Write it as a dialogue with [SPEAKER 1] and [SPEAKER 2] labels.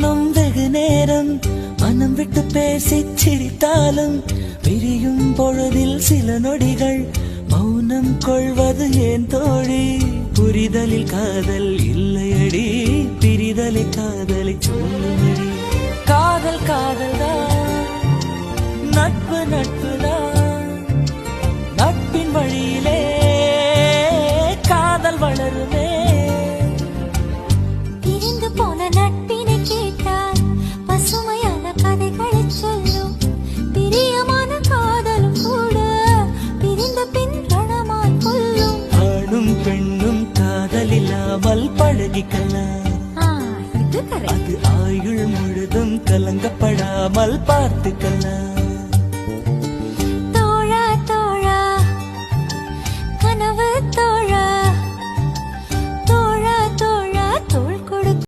[SPEAKER 1] நானும் வெகு நேரம் மனம் விட்டு பேசி சிரித்தாலும் பிரியும் பொழுதில் சில நொடிகள் மௌனம் கொள்வது ஏன் தோழி? புரிதலில் காதல் இல்லையடி பிரிதலை காதலை சொல்லுமடி காதல் காதல்
[SPEAKER 2] நட்பு
[SPEAKER 1] நட்பு பெண்ணும் காதலில்லாமல் பழகிக்கலாம்
[SPEAKER 2] ஆ, இது correct.
[SPEAKER 1] அது ஆயுள் முழுதும் கலங்கப்படாமல் பார்த்துக்கலாம்